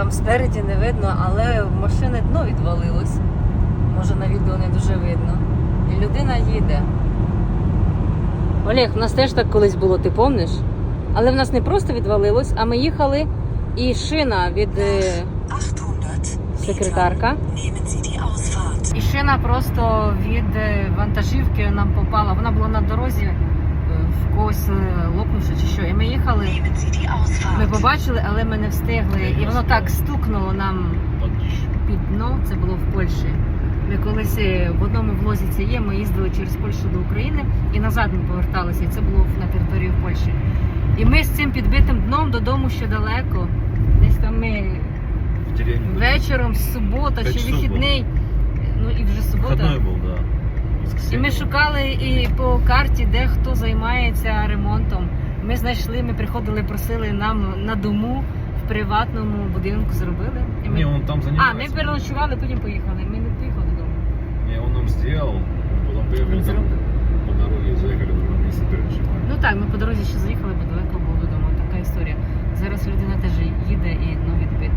Там спереді не видно, але в машини дно відвалилось. Може на відео не дуже видно. І людина їде. Олег, в нас теж так колись було, ти помниш? Але в нас не просто відвалилось, а ми їхали і шина від е, 800 секретарка. І шина просто від е, вантажівки нам попала. Вона була на дорозі е, в когось лопнувши чи що. І ми побачили, але ми не встигли. І воно так стукнуло нам під дно. Це було в Польщі. Ми колись е, в одному влозі це є. Ми їздили через Польщу до України і назад ми поверталися. І це було на території Польщі. І ми з цим підбитим дном додому ще далеко. Десь там ми вечором, субота чи вихідний. Ну і вже субота. Да. І ми шукали і по карті, де хто займається ремонтом. Ми знайшли, ми приходили, просили нам на дому в приватному будинку зробили. І ми... Не, он там занимается. А, ми переночували, потім поїхали. Ми не поїхали додому. Ні, он нам сделал, потім поїхали по дорозі. Заїхали в другом Переночували. Ну так, ми по дорозі ще заїхали, бо далеко було додому. Така історія. Зараз людина теж їде і ноги відбита.